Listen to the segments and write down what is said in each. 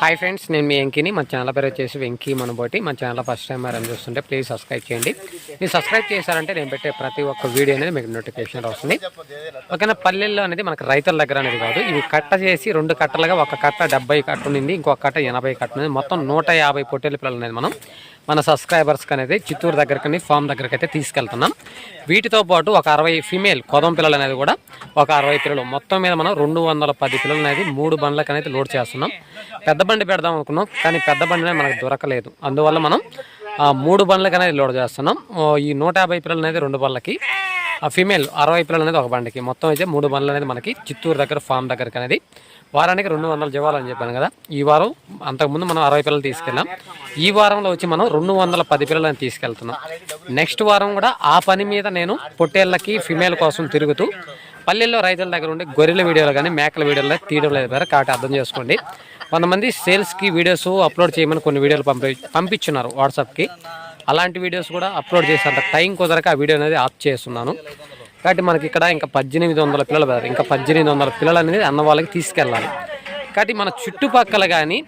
Hi friends నేను మీ వెంకీని. మా channel పేరు వచ్చేసి వెంకీ మనబోటి. మా ఛానల్ ఫస్ట్ టైం మరి చూస్తుంటే ప్లీజ్ సబ్స్క్రైబ్ చేయండి. మీరు సబ్స్క్రైబ్ చేశారంటే నేను పెట్టే ప్రతి ఒక్క వీడియో అనేది మీకు నోటిఫికేషన్ వస్తుంది. ఓకేనా? పల్లెల్లో అనేది మనకు రైతుల దగ్గర అనేది కాదు. ఇవి కట్ట చేసి రెండు కట్టలుగా ఒక కట్ట డెబ్బై కట్ట ఇంకొక కట్ట ఎనభై కట్ట ఉంది మొత్తం నూట యాభై పొట్టేల పిల్లలు అనేది మనం మన సబ్స్క్రైబర్స్కి అనేది చిత్తూరు దగ్గరకి ఫామ్ దగ్గరికి అయితే తీసుకెళ్తున్నాం. వీటితో పాటు ఒక అరవై ఫీమేల్ కొదం పిల్లలు అనేది కూడా ఒక అరవై పిల్లలు. మొత్తం మీద మనం రెండు వందల పది పిల్లలు అనేది మూడు బండ్లకు అనేది లోడ్ చేస్తున్నాం. పెద్ద బండి పెడదాం అనుకున్నాం కానీ పెద్ద బండి మనకు దొరకలేదు. అందువల్ల మనం మూడు బండ్లకు అనేది లోడ్ చేస్తున్నాం. ఈ నూట యాభై పిల్లలు అనేది రెండు బండ్లకి. ఆ ఫీమేల్ అరవై పిల్లలు అనేది ఒక బండికి. మొత్తం అయితే మూడు బండ్లు అనేది మనకి చిత్తూరు దగ్గర ఫామ్ దగ్గరకి అనేది. వారానికి రెండు వందల జీవాలని చెప్పాను కదా. ఈ వారం అంతకుముందు మనం అరవై పిల్లలు తీసుకెళ్ళాం. ఈ వారంలో వచ్చి మనం రెండు వందల పది పిల్లలని తీసుకెళ్తున్నాం. నెక్స్ట్ వారం కూడా ఆ పని మీద నేను పొట్టేళ్ళకి ఫిమేల్ కోసం తిరుగుతూ పల్లెల్లో రైతుల దగ్గర ఉండి గొర్రెల వీడియోలు కానీ మేకల వీడియోలు తీయడం లేదు కదా. కాబట్టి అర్థం చేసుకోండి. కొంతమంది సేల్స్కి వీడియోస్ అప్లోడ్ చేయమని కొన్ని వీడియోలు పంపి పంపించున్నారు వాట్సాప్కి. అలాంటి వీడియోస్ కూడా అప్లోడ్ చేసేంత టైం కుదరక ఆ వీడియో అనేది ఆఫ్ చేస్తున్నాను. కాబట్టి మనకి ఇక్కడ ఇంకా పద్దెనిమిది వందల పిల్లలు పెద్దారు ఇంకా పద్దెనిమిది వందల పిల్లలు అనేది అన్న వాళ్ళకి తీసుకెళ్ళాలి. కాబట్టి మన చుట్టుపక్కల కానీ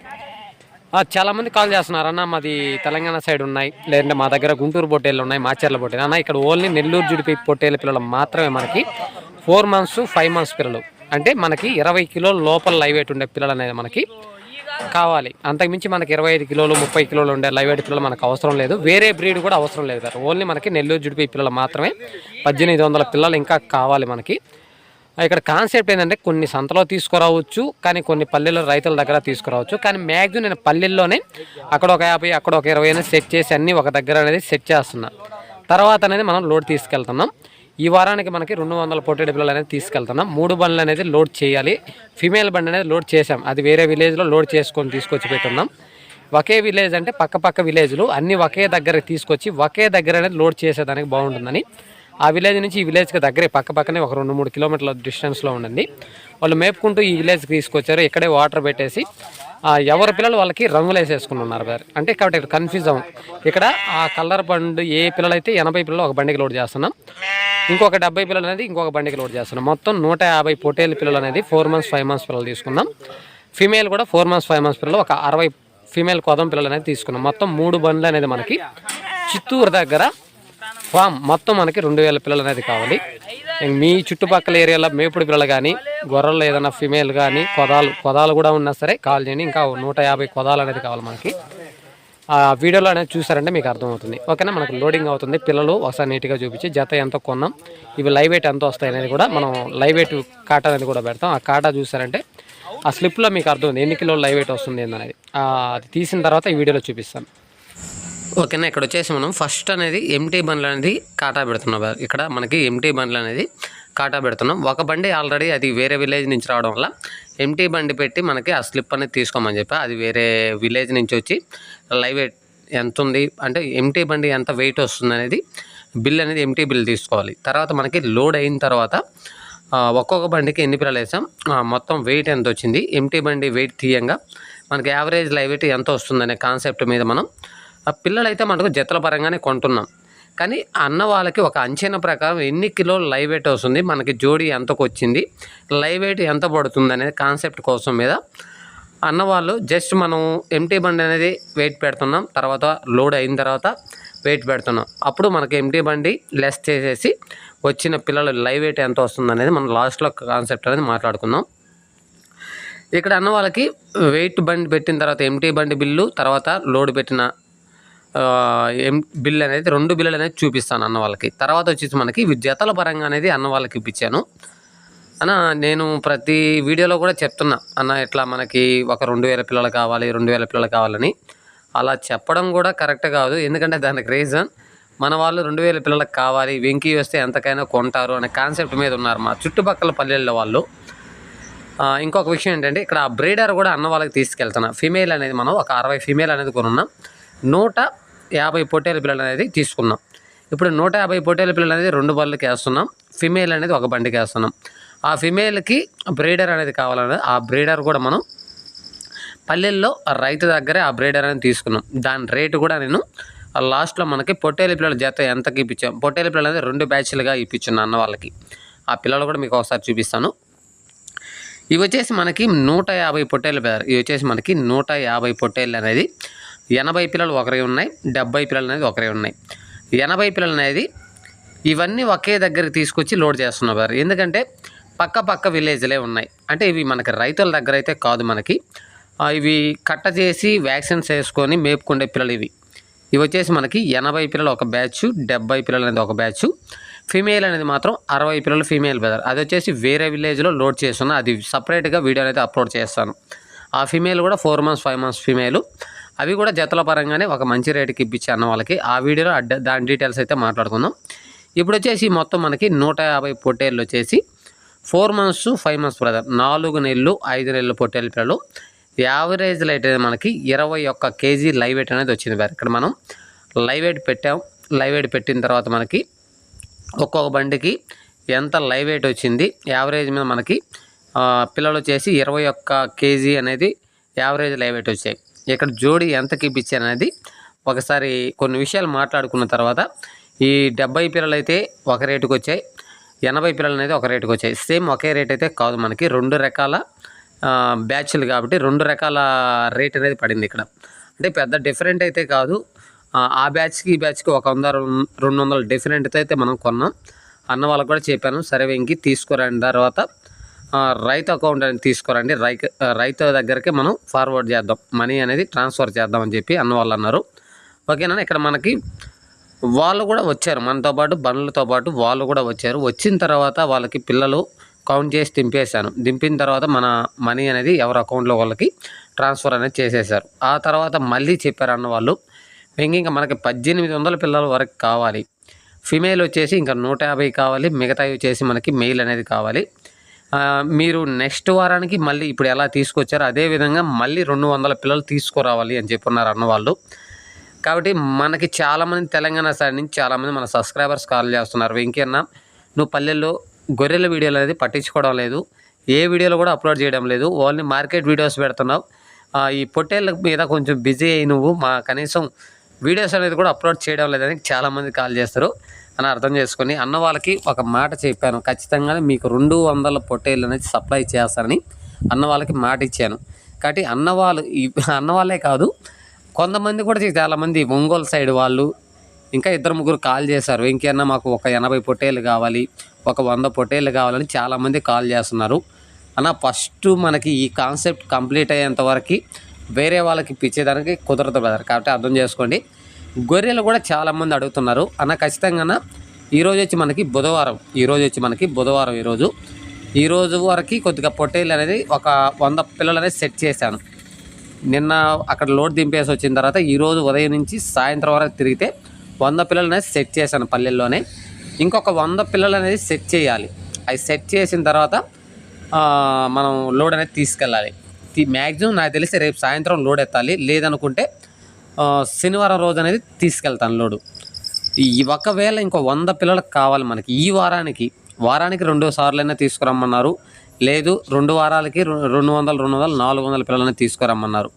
చాలామంది కాల్ చేస్తున్నారు. అన్న మాది తెలంగాణ సైడ్ ఉన్నాయి. లేదంటే మా దగ్గర గుంటూరు పొట్టేళ్ళు ఉన్నాయి మాచర్ల పొట్టేలు అన్న ఇక్కడ ఓన్లీ నెల్లూరు జుడిపి పొట్టేల పిల్లలు మాత్రమే మనకి. ఫోర్ మంత్స్ ఫైవ్ మంత్స్ పిల్లలు. అంటే మనకి ఇరవై కిలోల లోపల లైవ్ వెయిట్ ఉండే పిల్లలు అనేది మనకి. కావాలి. అంతకుమించి మనకి ఇరవై ఐదు కిలోలు ముప్పై కిలోలు ఉండే లైవ్ వెయిట్ పిల్లలు మనకు అవసరం లేదు. వేరే బ్రీడ్ కూడా అవసరం లేదు సార్. ఓన్లీ మనకి నెల్లూరు జుడిపి పిల్లలు మాత్రమే. పద్దెనిమిది వందల పిల్లలు ఇంకా కావాలి మనకి. ఇక్కడ కాన్సెప్ట్ ఏంటంటే కొన్ని సంతలో తీసుకురావచ్చు కానీ కొన్ని పల్లెల్లో రైతుల దగ్గర తీసుకురావచ్చు. కానీ మ్యాక్సిమం నేను పల్లెల్లోనే అక్కడ ఒక యాభై అక్కడ ఒక ఇరవై అనేది సెట్ చేసి అన్నీ ఒక దగ్గర అనేది సెట్ చేస్తున్నా. తర్వాత అనేది మనం లోడ్ తీసుకెళ్తున్నాం. ఈ వారానికి మనకి రెండు వందల పొట్టేడు పిల్లలు అనేది తీసుకెళ్తున్నాం. మూడు బండ్లు అనేది లోడ్ చేయాలి. ఫీమేల్ బండి అనేది లోడ్ చేసాం అది వేరే విలేజ్లో లోడ్ చేసుకొని తీసుకొచ్చి పెట్టున్నాం. ఒకే విలేజ్ అంటే పక్క పక్క విలేజ్లు అన్నీ ఒకే దగ్గర తీసుకొచ్చి ఒకే దగ్గర అనేది లోడ్ చేసేదానికి బాగుంటుందని. ఆ విలేజ్ నుంచి ఈ విలేజ్కి దగ్గరే పక్క పక్కనే ఒక రెండు మూడు కిలోమీటర్ల డిస్టెన్స్లో ఉండండి. వాళ్ళు మేపుకుంటూ ఈ విలేజ్కి తీసుకొచ్చారు. ఇక్కడే వాటర్ పెట్టేసి ఆ, ఎవరి పిల్లలు వాళ్ళకి రంగులు వేసేసుకున్నారు సార్. అంటే కాబట్టి ఇక్కడ కన్ఫ్యూజ్ అవ్వం. ఇక్కడ ఆ కలర్ బండి ఏ పిల్లలు అయితే ఎనభై పిల్లలు ఒక బండికి లోడ్ చేస్తున్నాం. ఇంకొక డెబ్బై పిల్లలు అనేది ఇంకొక బండికి లోడ్ చేస్తున్నాం. మొత్తం నూట యాభై పొటేలు పిల్లలు అనేది ఫోర్ మంత్స్ ఫైవ్ మంత్స్ పిల్లలు తీసుకున్నాం. ఫీమేల్ కూడా ఫోర్ మంత్స్ ఫైవ్ మంత్స్ పిల్లలు ఒక అరవై ఫీమేల్ కొదం పిల్లలు అనేది తీసుకున్నాం. మొత్తం మూడు బండ్లు అనేది మనకి చిత్తూరు దగ్గర ఫామ్ మొత్తం మనకి రెండు వేల పిల్లలు అనేది కావాలి. మీ చుట్టుపక్కల ఏరియాలో మేపుడు పిల్లలు కానీ గొర్రెలు ఏదైనా ఫిమేల్ కానీ కొదాలు కొదాలు కూడా ఉన్నా సరే కాల్ చేయండి. ఇంకా నూట యాభై కొదాలు అనేది కావాలి మనకి. ఆ వీడియోలో అనేది చూసారంటే మీకు అర్థమవుతుంది. ఓకేనా? మనకు లోడింగ్ అవుతుంది. పిల్లలు ఒకసారి నీట్గా చూపించి జత ఎంత కొన్నాం ఇవి లైవ్ వెయిట్ ఎంత వస్తాయి అనేది కూడా మనం లైవ్ వెయిట్ కాటా అనేది కూడా పెడతాం. ఆ కాటా చూసారంటే ఆ స్లిప్లో మీకు అర్థమవుతుంది ఎన్ని కిలోలు లైవ్ వెయిట్ వస్తుంది అనేది అది తీసిన తర్వాత ఈ వీడియోలో చూపిస్తాను ఓకేనా ఇక్కడ వచ్చేసి మనం ఫస్ట్ అనేది ఎంటీ బండ్లు అనేది కాటా పెడుతున్నాం ఇక్కడ మనకి ఎంటీ బండ్లు అనేది కాటా పెడుతున్నాం. ఒక బండి ఆల్రెడీ అది వేరే విలేజ్ నుంచి రావడం వల్ల ఎంటీ బండి పెట్టి మనకి ఆ స్లిప్ అనేది తీసుకోమని చెప్పి. అది వేరే విలేజ్ నుంచి వచ్చి లైవ్ ఎంత ఉంది? అంటే ఎంటీ బండి ఎంత వెయిట్ వస్తుంది అనేది బిల్ అనేది ఎంటీ బిల్ తీసుకోవాలి. తర్వాత మనకి లోడ్ అయిన తర్వాత ఒక్కొక్క బండికి ఎన్ని పిల్లలు వేసాం? మొత్తం వెయిట్ ఎంత వచ్చింది? ఎంటీ బండి వెయిట్ తీయంగా మనకి యావరేజ్ లైవ్ వెయిట్ ఎంత వస్తుందనే కాన్సెప్ట్ మీద మనం ఆ పిల్లలైతే మనకు జతల పరంగానే కొంటున్నాం. కానీ అన్న వాళ్ళకి ఒక అంచనా ప్రకారం ఎన్ని కిలోలు లైవ్ వెయిట్ వస్తుంది మనకి జోడీ ఎంతకు వచ్చింది లైవ్ వెయిట్ ఎంత పడుతుంది అనేది కాన్సెప్ట్ కోసం మీద అన్న వాళ్ళు జస్ట్ మనం ఎంటీ బండి అనేది వెయిట్ పెడుతున్నాం తర్వాత లోడ్ అయిన తర్వాత వెయిట్ పెడుతున్నాం. అప్పుడు మనకి ఎంటీ బండి లెస్ చేసేసి వచ్చిన పిల్లలు లైవ్ వెయిట్ ఎంత వస్తుంది అనేది మనం లాస్ట్లో కాన్సెప్ట్ అనేది మాట్లాడుకుందాం. ఇక్కడ అన్న వాళ్ళకి వెయిట్ బండి పెట్టిన తర్వాత ఎంటీ బండి బిల్లు తర్వాత లోడ్ పెట్టిన ఏం ఎం బిల్ అనేది రెండు బిల్లులు అనేది చూపిస్తాను అన్న వాళ్ళకి. తర్వాత వచ్చేసి మనకి ఇవి జతల పరంగా అనేది అన్న వాళ్ళకి ఇప్పించాను. అన్న నేను ప్రతి వీడియోలో కూడా చెప్తున్నా అన్న ఇట్లా మనకి ఒక రెండు వేల పిల్లలు కావాలి రెండు వేల పిల్లలు కావాలని. అలా చెప్పడం కూడా కరెక్ట్ కాదు ఎందుకంటే దానికి రీజన్ మన వాళ్ళు రెండు వేల పిల్లలకు కావాలి వెంకీ వస్తే ఎంతకైనా కొంటారు అనే కాన్సెప్ట్ మీద ఉన్నారు మా చుట్టుపక్కల పల్లెల్లో వాళ్ళు. ఇంకొక విషయం ఏంటంటే ఇక్కడ ఆ బ్రీడర్ కూడా అన్న వాళ్ళకి తీసుకెళ్తున్నా. ఫీమేల్ అనేది మనం ఒక అరవై ఫీమేల్ అనేది కొనున్నాం. నూట యాభై పొట్టేల పిల్లలు అనేది తీసుకున్నాం. ఇప్పుడు నూట యాభై పొట్టేల పిల్లలు అనేది రెండు బళ్ళకి వేస్తున్నాం. ఫిమేల్ అనేది ఒక బండికి వేస్తున్నాం. ఆ ఫిమేల్కి బ్రీడర్ అనేది కావాలనేది ఆ బ్రీడర్ కూడా మనం పల్లెల్లో రైతు దగ్గరే ఆ బ్రీడర్ అనేది తీసుకున్నాం. దాని రేటు కూడా నేను లాస్ట్లో మనకి పొట్టేలి పిల్లల జత ఎంతకి ఇప్పించాం? పొట్టేలి పిల్లలు అనేది రెండు బ్యాచ్లుగా ఇప్పించున్నాను అన్న వాళ్ళకి. ఆ పిల్లలు కూడా మీకు ఒకసారి చూపిస్తాను. ఇవి వచ్చేసి మనకి నూట యాభై పొట్టేలు ఇవి వచ్చేసి మనకి నూట యాభై పొట్టేళ్ళు అనేది ఎనభై పిల్లలు ఒకరే ఉన్నాయి డెబ్బై పిల్లలు అనేది ఒకరే ఉన్నాయి. ఎనభై పిల్లలు అనేది ఇవన్నీ ఒకే దగ్గరికి తీసుకొచ్చి లోడ్ చేస్తున్నారు ఎందుకంటే పక్క పక్క విలేజ్లే ఉన్నాయి. అంటే ఇవి మనకి రైతుల దగ్గర అయితే కాదు మనకి. ఇవి కట్ట చేసి వ్యాక్సిన్స్ వేసుకొని మేపుకుండే పిల్లలు ఇవి. ఇవి వచ్చేసి మనకి ఎనభై పిల్లలు ఒక బ్యాచ్ డెబ్బై పిల్లలు అనేది ఒక బ్యాచ్. ఫీమేల్ అనేది మాత్రం అరవై పిల్లలు ఫీమేల్ బ్రదర్. అది వచ్చేసి వేరే విలేజ్లో లోడ్ చేస్తున్నా అది సపరేట్గా వీడియో అయితే అప్లోడ్ చేస్తాను. ఆ ఫీమేల్ కూడా four months five months female. అవి కూడా జతల పరంగానే ఒక మంచి రేటుకి ఇప్పించి అన్న వాళ్ళకి ఆ వీడియోలో దాని డీటెయిల్స్ అయితే మాట్లాడుకుందాం. ఇప్పుడు వచ్చేసి మొత్తం మనకి నూట యాభై పొట్టేళ్ళు వచ్చేసి four months five months brother నాలుగు నెలలు ఐదు నెలలు పొట్టేళ్ళ పిల్లలు. యావరేజ్ లైట్ అనేది మనకి ఇరవై ఒక్క కేజీ లైవ్ వెయిట్ అనేది వచ్చింది బ్రదర్ ఇక్కడ మనం లైవ్ వెయిట్ పెట్టాం. లైవ్ వెయిట్ పెట్టిన తర్వాత మనకి ఒక్కొక్క బండికి ఎంత లైవ్ వెయిట్ వచ్చింది? యావరేజ్ మీద మనకి పిల్లలు వచ్చేసి ఇరవై ఒక్క కేజీ అనేది యావరేజ్ లైవ్ వెయిట్ వచ్చాయి. ఇక్కడ జోడి ఎంతకి ఇప్పించాను అనేది ఒకసారి కొన్ని విషయాలు మాట్లాడుకున్న తర్వాత ఈ డెబ్బై పిల్లలు అయితే ఒక రేటుకు వచ్చాయి ఎనభై పిల్లలు అనేది ఒక రేటుకు వచ్చాయి. సేమ్ ఒకే రేట్ అయితే కాదు మనకి రెండు రకాల బ్యాచ్లు కాబట్టి రెండు రకాల రేట్ అనేది పడింది ఇక్కడ. అంటే పెద్ద డిఫరెంట్ అయితే కాదు ఆ, బ్యాచ్కి ఈ బ్యాచ్కి ఒక వంద రెండు రెండు వందల డిఫరెంట్ అయితే మనం కొన్నాం. అన్న వాళ్ళకి కూడా చెప్పాను సరే వెంకి తీసుకురాని తర్వాత రైతు అకౌంట్ అనేది తీసుకురండి. రైతు దగ్గరికి మనం ఫార్వర్డ్ చేద్దాం. మనీ అనేది ట్రాన్స్ఫర్ చేద్దాం అని చెప్పి అన్న వాళ్ళు అన్నారు. ఓకేనా ఇక్కడ మనకి వాళ్ళు కూడా వచ్చారు. మనతో పాటు బండ్లతో పాటు వాళ్ళు కూడా వచ్చారు. వచ్చిన తర్వాత వాళ్ళకి పిల్లలు కౌంట్ చేసి దింపేశాను. దింపిన తర్వాత మన మనీ అనేది ఎవరి అకౌంట్లో వాళ్ళకి ట్రాన్స్ఫర్ అనేది చేసేసారు ఆ తర్వాత మళ్ళీ చెప్పారు అన్న వాళ్ళు ఇంక ఇంకా మనకి పద్దెనిమిది వందల పిల్లల వరకు కావాలి. ఫిమేల్ వచ్చేసి ఇంకా నూట యాభై కావాలి. మిగతావి వచ్చేసి మనకి మెయిల్ అనేది కావాలి. మీరు నెక్స్ట్ వారానికి మళ్ళీ ఇప్పుడు ఎలా తీసుకొచ్చారో అదే విధంగా మళ్ళీ రెండు వందల పిల్లలు తీసుకురావాలి అని చెప్పున్నారు అన్న వాళ్ళు. కాబట్టి మనకి చాలామంది తెలంగాణ సైడ్ నుంచి చాలామంది మన సబ్స్క్రైబర్స్ కాల్ చేస్తున్నారు. వెంకీ అన్న నువ్వు పల్లెల్లో గొర్రెల వీడియోలు అనేది పట్టించుకోవడం లేదు. ఏ వీడియోలు కూడా అప్లోడ్ చేయడం లేదు. ఓన్లీ మార్కెట్ వీడియోస్ పెడుతున్నావు. ఈ పొట్టేళ్ళ మీద కొంచెం బిజీ అయ్యి నువ్వు మా కనీసం వీడియోస్ అనేది కూడా అప్లోడ్ చేయడం లేదని చాలామంది కాల్ చేస్తారు. అని అర్థం చేసుకొని అన్న వాళ్ళకి ఒక మాట చెప్పాను. ఖచ్చితంగా మీకు రెండు వందల పొట్టేళ్ళు అనేది సప్లై చేస్తానని అన్న వాళ్ళకి మాట ఇచ్చాను. కాబట్టి అన్న వాళ్ళు అన్న వాళ్ళే కాదు కొంతమంది కూడా చాలామంది ఒంగోలు సైడ్ వాళ్ళు ఇంకా ఇద్దరు ముగ్గురు కాల్ చేశారు. ఇంకేమన్నా మాకు ఒక ఎనభై పొట్టేళ్ళు కావాలి ఒక వంద పొట్టేళ్ళు కావాలని చాలామంది కాల్ చేస్తున్నారు. అన్న ఫస్ట్ మనకి ఈ కాన్సెప్ట్ కంప్లీట్ అయ్యేంత వరకు వేరే వాళ్ళకి ఇప్పించేదానికి కుదరదు బ్రదర్. కాబట్టి అర్థం చేసుకోండి. గొర్రెలు కూడా చాలామంది అడుగుతున్నారు. అన్న ఖచ్చితంగా ఈరోజు వచ్చి మనకి బుధవారం. ఈరోజు వచ్చి మనకి బుధవారం ఈరోజు. ఈ రోజు వరకు కొద్దిగా పొట్టేళ్ళు అనేది ఒక వంద పిల్లలు అనేది సెట్ చేశాను. నిన్న అక్కడ లోడ్ దింపేసి వచ్చిన తర్వాత ఈరోజు ఉదయం నుంచి సాయంత్రం వరకు తిరిగితే వంద పిల్లలు అనేది సెట్ చేశాను పల్లెల్లోనే. ఇంకొక వంద పిల్లలు అనేది సెట్ చేయాలి. అవి సెట్ చేసిన తర్వాత మనం లోడ్ అనేది తీసుకెళ్ళాలి. మ్యాక్సిమం నాకు తెలిసి రేపు సాయంత్రం లోడ్ ఎత్తాలి. లేదనుకుంటే శనివారం రోజు అనేది తీసుకెళ్తాను లోడు. ఈ ఒకవేళ ఇంకో వంద పిల్లలకు కావాలి మనకి ఈ వారానికి వారానికి రెండు సార్లైనా తీసుకురమ్మన్నారు. లేదు రెండు వారాలకి రెండు వందలు రెండు వందలు నాలుగు వందల పిల్లలని తీసుకురమ్మన్నారు.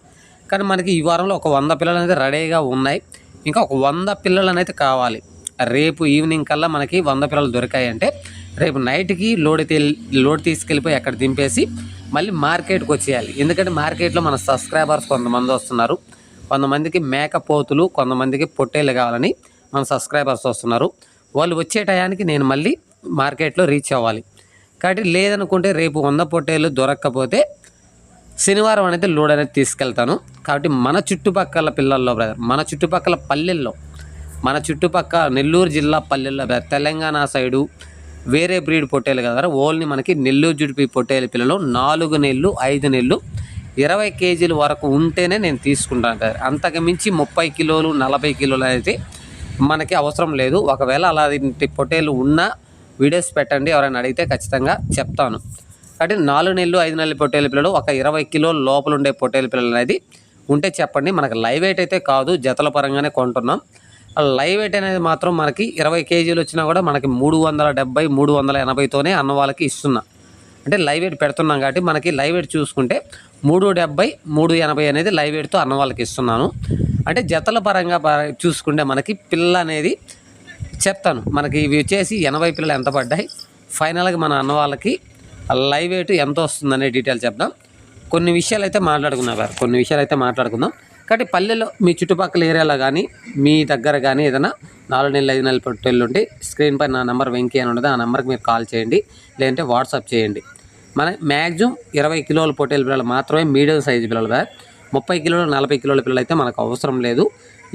కానీ మనకి ఈ వారంలో ఒక వంద పిల్లలు అనేది రెడీగా ఉన్నాయి. ఇంకా ఒక వంద పిల్లలు అనేది కావాలి. రేపు ఈవినింగ్ కల్లా మనకి వంద పిల్లలు దొరికాయంటే రేపు నైట్కి లోడ్ తీ- లోడ్ తీసుకెళ్ళిపోయి అక్కడ దింపేసి మళ్ళీ మార్కెట్కి వచ్చేయాలి ఎందుకంటే మార్కెట్లో మన సబ్స్క్రైబర్స్ కొంతమంది వస్తున్నారు. కొంతమందికి మేకపోతులు కొంతమందికి పొట్టేలు కావాలని మన సబ్స్క్రైబర్స్ వస్తున్నారు. వాళ్ళు వచ్చే టయానికి నేను మళ్ళీ మార్కెట్లో రీచ్ అవ్వాలి. కాబట్టి లేదనుకుంటే రేపు వంద పొట్టేలు దొరక్కపోతే శనివారం అనేది లోడ్ అనేది తీసుకెళ్తాను. కాబట్టి మన చుట్టుపక్కల పిల్లల్లో బ్రదర్ మన చుట్టుపక్కల పల్లెల్లో మన చుట్టుపక్క నెల్లూరు జిల్లా పల్లెల్లో బ్రదర్ తెలంగాణ సైడు వేరే బ్రీడ్ పొట్టేలు కదా ఓన్లీ మనకి నెల్లూరు జుడిపి పొట్టేలు పిల్లలు నాలుగు నెలలు ఐదు నెలలు ఇరవై కేజీల వరకు ఉంటేనే నేను తీసుకుంటాను బ్రదర్ అంతకు మించి ముప్పై కిలోలు నలభై కిలోలు అనేది మనకి అవసరం లేదు. ఒకవేళ అలాంటి పొటేలు ఉన్నా వీడియోస్ పెట్టండి ఎవరైనా అడిగితే ఖచ్చితంగా చెప్తాను. కాబట్టి నాలుగు నెలలు ఐదు నెలల పొట్టేలు పిల్లలు ఒక ఇరవై కిలోల లోపల ఉండే పొట్టేలు పిల్లలు అనేది ఉంటే చెప్పండి. మనకు లైవ్ వెయిట్ అయితే కాదు జతల పరంగానే కొంటున్నాం. ఆ లైవ్ వెయిట్ అనేది మాత్రం మనకి ఇరవై కేజీలు వచ్చినా కూడా మనకి మూడు వందల డెబ్బై మూడు వందల ఎనభైతోనే అన్న వాళ్ళకి ఇస్తున్నా. అంటే లైవ్ ఎయిట్ పెడుతున్నాం కాబట్టి మనకి లైవ్ ఎయిట్ చూసుకుంటే మూడు డెబ్బై మూడు ఎనభై అనేది లైవ్ ఎయిట్తో అన్న వాళ్ళకి ఇస్తున్నాను. అంటే జతల పరంగా ప- చూసుకుంటే మనకి పిల్ల అనేది చెప్తాను. మనకి ఇవి వచ్చేసి ఎనభై పిల్లలు ఎంత పడ్డాయి? ఫైనల్గా మన అన్న వాళ్ళకి లైవ్ ఎయిట్ ఎంత వస్తుందనే డీటెయిల్ చెప్దాం. కొన్ని విషయాలు అయితే మాట్లాడుకున్నాం సార్. కొన్ని విషయాలు అయితే మాట్లాడుకుందాం. కాబట్టి పల్లెలో మీ చుట్టుపక్కల ఏరియాలో కానీ మీ దగ్గర కానీ ఏదైనా నాలుగు నెలలు ఐదు నెలల పొట్టేళ్ళు ఉంటే స్క్రీన్ పై నా నెంబర్ వెంకీ అని ఉంటుంది ఆ నెంబర్కి మీరు కాల్ చేయండి. లేదంటే వాట్సాప్ చేయండి. మన మ్యాక్సిమం ఇరవై కిలోల పొట్టేల పిల్లలు మాత్రమే మీడియం సైజు పిల్లలు ముప్పై కిలోలు నలభై కిలోల పిల్లలు అయితే మనకు అవసరం లేదు.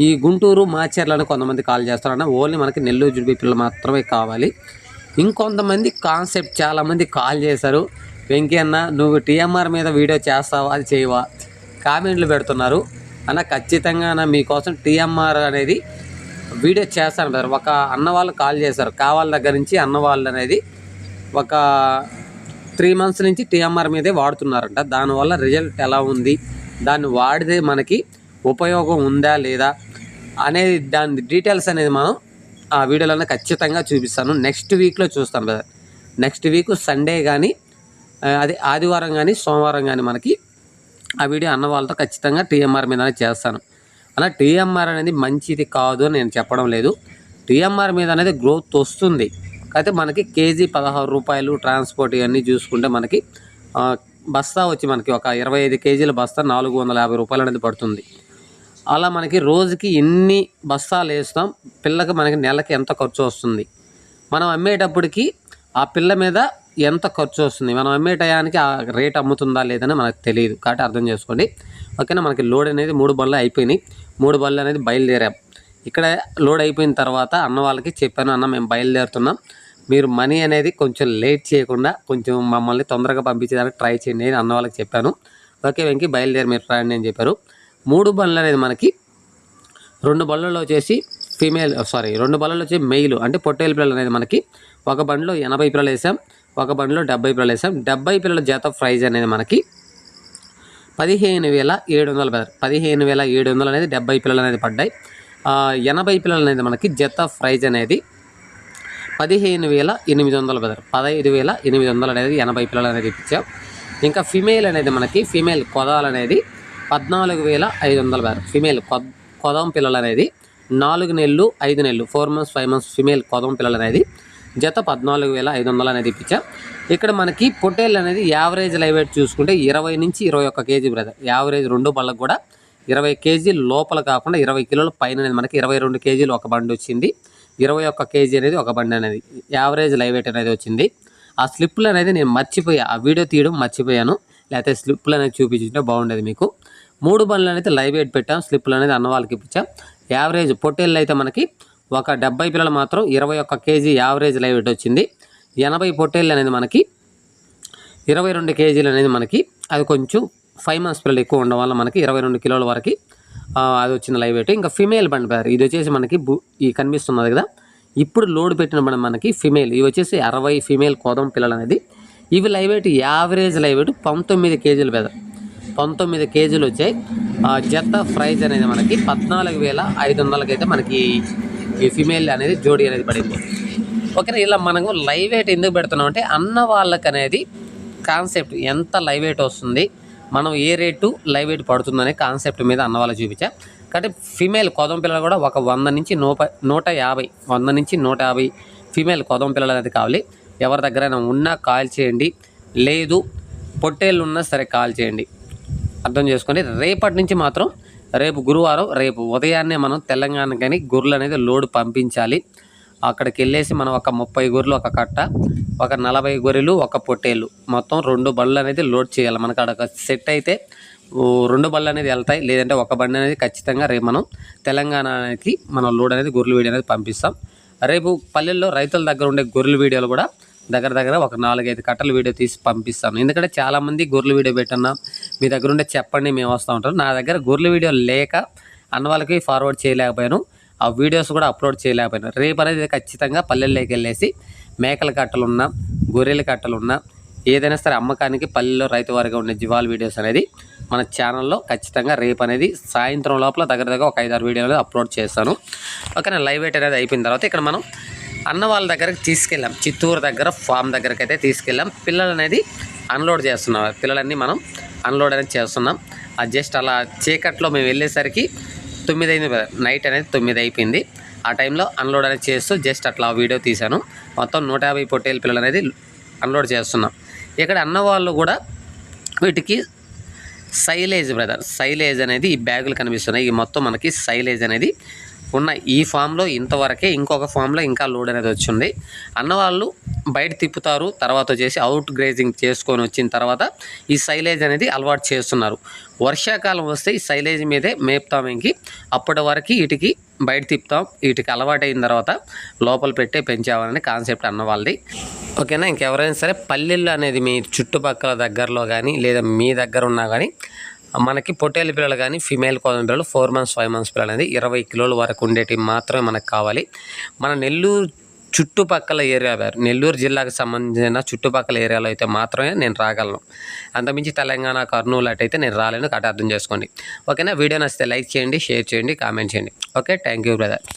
ఈ గుంటూరు మాచేర్లను కొంతమంది కాల్ చేస్తారన్న ఓన్లీ మనకి నెల్లూరు జుడిపి పిల్లలు మాత్రమే కావాలి. ఇంకొంతమంది కాన్సెప్ట్ చాలామంది కాల్ చేశారు. వెంకీ అన్న నువ్వు టీఎంఆర్ మీద వీడియో చేస్తావా? అది చేయవా? కామెంట్లు పెడుతున్నారు. అన్న ఖచ్చితంగా అన్న మీకోసం టీఎంఆర్ అనేది వీడియో చేస్తాను. బ్రదర్ ఒక అన్న వాళ్ళు కాల్ చేశారు. కావాల దగ్గర నుంచి అన్న వాళ్ళు అనేది ఒక త్రీ మంత్స్ నుంచి టీఎంఆర్ మీదే వాడుతున్నారంట. దానివల్ల రిజల్ట్ ఎలా ఉంది? దాన్ని వాడితే మనకి ఉపయోగం ఉందా లేదా అనేది దాని డీటెయిల్స్ అనేది మనం ఆ వీడియోలోనే ఖచ్చితంగా చూపిస్తాను. నెక్స్ట్ వీక్లో చూస్తాను బ్రదర్ నెక్స్ట్ వీక్ సండే కానీ అది ఆదివారం కానీ సోమవారం కానీ మనకి ఆ వీడియో అన్న వాళ్ళతో ఖచ్చితంగా టీఎంఆర్ మీదనే చేస్తాను. అలా టీఎంఆర్ అనేది మంచిది కాదు అని నేను చెప్పడం లేదు. టీఎంఆర్ మీద అనేది గ్రోత్ వస్తుంది. అయితే మనకి కేజీ పదహారు రూపాయలు ట్రాన్స్పోర్ట్ ఇవన్నీ చూసుకుంటే మనకి బస్తా వచ్చి మనకి ఒక ఇరవై ఐదు కేజీల బస్తా నాలుగు వందల యాభై రూపాయలు అనేది పడుతుంది. అలా మనకి రోజుకి ఎన్ని బస్తాలు వేస్తాం పిల్లకి మనకి నెలకి ఎంత ఖర్చు వస్తుంది? మనం అమ్మేటప్పటికి ఆ పిల్ల మీద ఎంత ఖర్చు వస్తుంది? మనం అమ్మే టయానికి ఆ రేట్ అమ్ముతుందా లేదని మనకు తెలియదు. కాబట్టి అర్థం చేసుకోండి. ఓకేనా? మనకి లోడ్ అనేది మూడు బళ్ళు అయిపోయినాయి. మూడు బళ్ళు అనేది బయలుదేరాం. ఇక్కడ లోడ్ అయిపోయిన తర్వాత అన్న వాళ్ళకి చెప్పాను అన్న మేము బయలుదేరుతున్నాం. మీరు మనీ అనేది కొంచెం లేట్ చేయకుండా కొంచెం మమ్మల్ని తొందరగా పంపించేదానికి ట్రై చేయండి అని అన్న వాళ్ళకి చెప్పాను. ఓకే వెంకి బయలుదేరి మీరు ప్రయాణం అని చెప్పారు. మూడు బండ్లు అనేది మనకి రెండు బండ్లలో వచ్చేసి ఫీమేల్ సారీ రెండు బళ్ళలో వచ్చి మెయిల్ అంటే పొట్టేలు పిల్లలు అనేది మనకి ఒక బండిలో ఎనభై పిల్లలు వేసాం ఒక బండిలో డెబ్బై పిల్లలు వేసాం. డెబ్బై పిల్లల జత ప్రైజ్ అనేది మనకి పదిహేను వేల ఏడు వందలు బెదర్ పదిహేను వేల ఏడు వందలు అనేది డెబ్బై పిల్లలు అనేది పడ్డాయి. ఎనభై పిల్లలు అనేది మనకి జత ప్రైజ్ అనేది పదిహేను వేల ఎనిమిది వందల బెదర్ పదహైదు వేల ఎనిమిది వందలు అనేది ఎనభై పిల్లలు అనేది ఇప్పించాం. ఇంకా ఫిమేల్ అనేది మనకి ఫిమేల్ కొదాలు అనేది పద్నాలుగు వేల ఐదు వందల బెదర్ ఫిమేల్ కొద్ కొదం పిల్లలు అనేది నాలుగు నెలలు ఐదు నెలలు four months five months female కొదం పిల్లలు అనేది జత పద్నాలుగు వేల ఐదు వందలు అనేది ఇప్పించాం. ఇక్కడ మనకి పొట్టేళ్ళు అనేది యావరేజ్ లైవ్ వెయిట్ చూసుకుంటే ఇరవై నుంచి ఇరవై ఒక్క కేజీ బ్రదర్. యావరేజ్ రెండు బళ్ళకు కూడా ఇరవై కేజీలు లోపల కాకుండా ఇరవై కిలోల పైన అనేది మనకి ఇరవై రెండు కేజీలు ఒక బండి వచ్చింది. ఇరవై ఒక్క కేజీ అనేది ఒక బండి అనేది యావరేజ్ లైవ్ వెయిట్ అనేది వచ్చింది. ఆ స్లిప్లు అనేది నేను మర్చిపోయా ఆ వీడియో తీయడం మర్చిపోయాను. లేకపోతే స్లిప్లు అనేది చూపించుంటే బాగుండేది మీకు. మూడు బండ్లు అనేది లైవ్ వెయిట్ పెట్టాం స్లిప్లు అనేది అన్న వాళ్ళకి ఇప్పించాం. యావరేజ్ పొట్టేళ్ళు అయితే మనకి ఒక డెబ్బై పిల్లలు మాత్రం ఇరవై ఒక్క కేజీ యావరేజ్ లైవ్ వెయిట్ వచ్చింది. ఎనభై పొట్టేళ్ళు అనేది మనకి ఇరవై రెండు కేజీలు అనేది మనకి అది కొంచెం ఫైవ్ మంత్స్ పిల్లలు ఎక్కువ ఉండడం వల్ల మనకి ఇరవై రెండు కిలోల వరకు అది వచ్చిన లైవ్ వెయిట్ ఇంకా ఫిమేల్ బండి పేరు ఇది వచ్చేసి మనకి బు ఈ కనిపిస్తున్నది కదా? ఇప్పుడు లోడ్ పెట్టిన బండి మనకి ఫిమేల్. ఇవి వచ్చేసి అరవై ఫిమేల్ కోదం పిల్లలు అనేది ఇవి live weight average live weight పంతొమ్మిది కేజీలు పెద్ద పంతొమ్మిది కేజీలు వచ్చాయి. ఆ, జత ప్రైజ్ అనేది మనకి పద్నాలుగు వేల ఐదు వందలకి అయితే మనకి ఈ ఫిమేల్ అనేది జోడీ అనేది పడింది. ఓకేనా ఇలా మనము లైవ్ వెయిట్ ఎందుకు పెడుతున్నాం అంటే అన్న వాళ్ళకి అనేది కాన్సెప్ట్. ఎంత లైవ్ వెయిట్ వస్తుంది మనం ఏ రేటు లైవ్ వెయిట్ పడుతుందనే కాన్సెప్ట్ మీద అన్న వాళ్ళకి చూపించా. కాబట్టి ఫీమేల్ కోదం పిల్లలు కూడా ఒక వంద నుంచి నూప నూట యాభై వంద నుంచి నూట యాభై ఫిమేల్ కొదం పిల్లలు అనేది కావాలి. ఎవరి దగ్గరైనా ఉన్నా కాల్ చేయండి. లేదు పొట్టేళ్ళు ఉన్నా సరే కాల్ చేయండి. అర్థం చేసుకోండి రేపటి నుంచి మాత్రం రేపు గురువారం రేపు ఉదయాన్నే మనం తెలంగాణ కానీ గొర్రెలు అనేది లోడ్ పంపించాలి. అక్కడికి వెళ్ళేసి మనం ఒక ముప్పై గొర్రెలు ఒక కట్ట ఒక నలభై గొర్రెలు ఒక పొట్టేలు. మొత్తం రెండు బళ్ళు అనేది లోడ్ చేయాలి. మనకు అక్కడ సెట్ అయితే రెండు బళ్ళు అనేది వెళ్తాయి. లేదంటే ఒక బండి అనేది ఖచ్చితంగా రేపు మనం తెలంగాణకి మనం లోడ్ అనేది గొర్రెలు వీడియో అనేది పంపిస్తాం. రేపు పల్లెల్లో రైతుల దగ్గర ఉండే గొర్రెల వీడియోలు కూడా దగ్గర దగ్గర ఒక నాలుగైదు కట్టల వీడియో తీసి పంపిస్తాను. ఎందుకంటే చాలామంది గొర్రెల వీడియో పెట్టన్నా మీ దగ్గర ఉండే చెప్పండి మేము వస్తూ ఉంటాం. నా దగ్గర గొర్రెల వీడియో లేక అన్న వాళ్ళకి ఫార్వర్డ్ చేయలేకపోయాను. ఆ వీడియోస్ కూడా అప్లోడ్ చేయలేకపోయినా. రేపు అనేది ఖచ్చితంగా పల్లెల్లోకి వెళ్ళేసి మేకల కట్టలున్నా గొర్రెల కట్టలున్నా ఏదైనా సరే అమ్మకానికి పల్లెల్లో రైతు వారిగా ఉండే జీవాల వీడియోస్ అనేది మన ఛానల్లో ఖచ్చితంగా రేపు అనేది సాయంత్రం లోపల దగ్గర దగ్గర ఒక ఐదారు వీడియోలు అప్లోడ్ చేస్తాను. ఓకేనా? లైవ్ ఎయిట్ అనేది అయిపోయిన తర్వాత ఇక్కడ మనం అన్న వాళ్ళ దగ్గరకు తీసుకెళ్ళాం. చిత్తూరు దగ్గర ఫామ్ దగ్గరకు అయితే తీసుకెళ్ళాం. పిల్లలు అనేది అన్లోడ్ చేస్తున్నాం. పిల్లలన్నీ మనం అన్లోడ్ అనేది చేస్తున్నాం. అది జస్ట్ అలా చీకట్లో మేము వెళ్ళేసరికి తొమ్మిది అయింది నైట్ అనేది తొమ్మిది అయిపోయింది ఆ టైంలో అన్లోడ్ అనేది చేస్తూ జస్ట్ అట్లా వీడియో తీశాను. మొత్తం నూట యాభై పొట్టేల పిల్లలు అనేది అన్లోడ్ చేస్తున్నాం. ఇక్కడ అన్నవాళ్ళు కూడా వీటికి సైలేజ్ బ్రదర్ సైలేజ్ అనేది ఈ బ్యాగులు కనిపిస్తున్నాయి. ఈ మొత్తం మనకి సైలేజ్ అనేది ఉన్న ఈ ఫామ్లో ఇంతవరకే ఇంకొక ఫామ్లో ఇంకా లోడ్ అనేది వచ్చింది. అన్నవాళ్ళు బయట తిప్పుతారు తర్వాత వచ్చేసి అవుట్ గ్రేజింగ్ చేసుకొని వచ్చిన తర్వాత ఈ సైలేజ్ అనేది అలవాటు చేస్తున్నారు. వర్షాకాలం వస్తే ఈ సైలేజ్ మీదే మేపుతాం ఇంకి. అప్పటి వరకు వీటికి బయట తిప్పుతాం వీటికి అలవాటు అయిన తర్వాత లోపల పెట్టే పెంచామని కాన్సెప్ట్ అన్న వాళ్ళది. ఓకేనా? ఇంకెవరైనా సరే పల్లెల్లో అనేది మీ చుట్టుపక్కల దగ్గరలో కానీ లేదా మీ దగ్గర ఉన్నా కానీ మనకి పొట్టేలు పిల్లలు కానీ ఫిమేల్ కోసం పిల్లలు ఫోర్ మంత్స్ ఫైవ్ మంత్స్ పిల్లలు అనేది ఇరవై కిలోల వరకు ఉండేటివి మాత్రమే మనకు కావాలి. మన నెల్లూరు చుట్టుపక్కల ఏరియా వేరు. నెల్లూరు జిల్లాకు సంబంధించిన చుట్టుపక్కల ఏరియాలో అయితే మాత్రమే నేను రాగలను. అంతమించి తెలంగాణ కర్నూలు అటైతే నేను రాలేను కాబట్టి అర్థం చేసుకోండి. ఓకేనా? వీడియో నచ్చితే లైక్ చేయండి షేర్ చేయండి కామెంట్ చేయండి. ఓకే? Thank you brother.